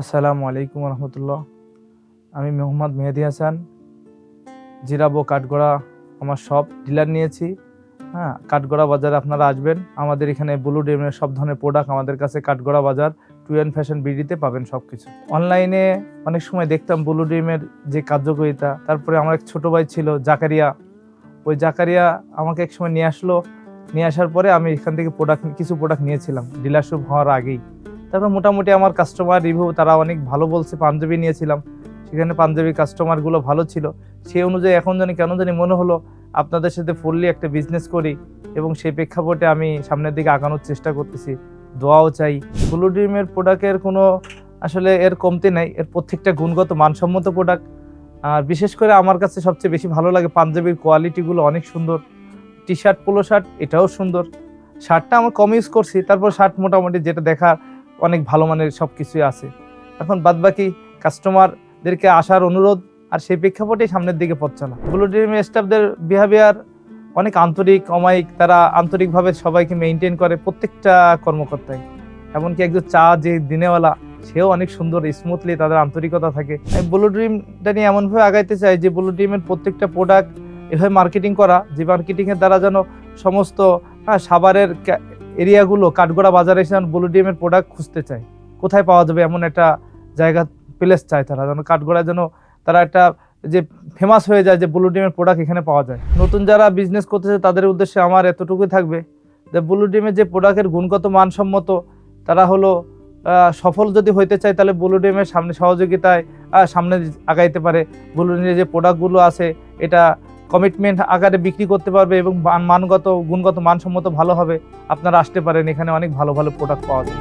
আসসালামু আলাইকুম রহমতুল্লাহ। আমি মোহাম্মদ মেহেদি হাসান জিরাবো কাঠগড়া আমার সব ডিলার নিয়েছি। হ্যাঁ কাঠগড়া বাজারে আপনারা আসবেন। আমাদের এখানে ব্লু ডেমের সব ধরনের প্রোডাক্ট আমাদের কাছে কাঠগড়া বাজার টু অ্যান্ড ফ্যাশন বিডিতে পাবেন সব কিছু অনলাইনে অনেক সময় দেখতাম ব্লু ডেমের যে কার্যকারিতা, তারপরে আমার এক ছোটো ভাই ছিল জাকারিয়া। ওই জাকারিয়া আমাকে এক সময় নিয়ে আসলো। নিয়ে আসার পরে আমি এখান থেকে প্রোডাক্ট কিছু প্রোডাক্ট নিয়েছিলাম। ডিলারশিপ হওয়ার আগেই। তারপর মোটামুটি আমার কাস্টমার রিভিউ তারা অনেক ভালো বলছে, পাঞ্জাবি নিয়েছিলাম। সেখানে পাঞ্জাবি কাস্টমারগুলো ভালো ছিল। সেই অনুযায়ী এখন জানি, কেন জানি মনে হলো, আপনাদের সাথে ফুললি একটা বিজনেস করি এবং সেই প্রেক্ষাপটে আমি সামনের দিকে আগানোর চেষ্টা করতেছি। দোয়াও চাই। ব্লু ড্রিমের প্রোডাক্টের কোনো আসলে এর কমতি নাই। এর প্রত্যেকটা গুণগত মানসম্মত প্রোডাক্ট আর বিশেষ করে আমার কাছে সবচেয়ে বেশি ভালো লাগে পাঞ্জাবির কোয়ালিটিগুলো অনেক সুন্দর। টি শার্ট পোলো শার্ট এটাও সুন্দর। শার্টটা আমার কম ইউজ করছি, তারপর শার্ট মোটামুটি যেটা দেখার অনেক ভালো মানের সব কিছুই আছে। এখন বাদবাকি কাস্টমারদেরকে আসার অনুরোধ আর সেই প্রেক্ষাপটেই সামনের দিকে পথ চলা। ব্লু ড্রিম স্টাফদের বিহেভিয়ার অনেক আন্তরিক অমায়িক। তারা আন্তরিকভাবে সবাইকে মেনটেন করে প্রত্যেকটা কর্মকর্তাই। এমনকি একজন চা যে দিনেওয়ালা সেও অনেক সুন্দর স্মুথলি তাদের আন্তরিকতা থাকে। আমি ব্লু ড্রিমটা নিয়ে এমনভাবে আগাইতে চাই যে ব্লু ড্রিমের প্রত্যেকটা প্রোডাক্ট এভাবে মার্কেটিং করা যে মার্কেটিংয়ের দ্বারা যেন সমস্ত হ্যাঁ, সাভারের কা- এরিয়াগুলো কাঠগড়া বাজারে এসে ব্লু ডিমের প্রোডাক্ট খুঁজতে চায়, কোথায় পাওয়া যাবে এমন একটা জায়গা প্লেস চায় তারা। যেন কাঠগড়া যেন তারা একটা যে ফেমাস হয়ে যায় যে ব্লু ডিমের প্রোডাক্ট এখানে পাওয়া যায়। নতুন যারা বিজনেস করতেছে তাদের উদ্দেশ্যে আমার এতটুকুই থাকবে যে ব্লু ডিমের যে প্রোডাক্টের গুণগত মানসম্মত তারা হলো সফল যদি হইতে চায় তাহলে ব্লু ডিমের সামনে সহযোগিতায় সামনে আগাইতে পারে। ব্লু ডিমের যে প্রোডাক্টগুলো আছে, এটা কমিটমেন্ট আকারে বিক্রি করতে পারবে এবং মানগত, গুণগত মানসম্মত ভালো হবে। আপনারা আসতে পারেন, এখানে অনেক ভালো ভালো প্রোডাক্ট পাওয়া যায়।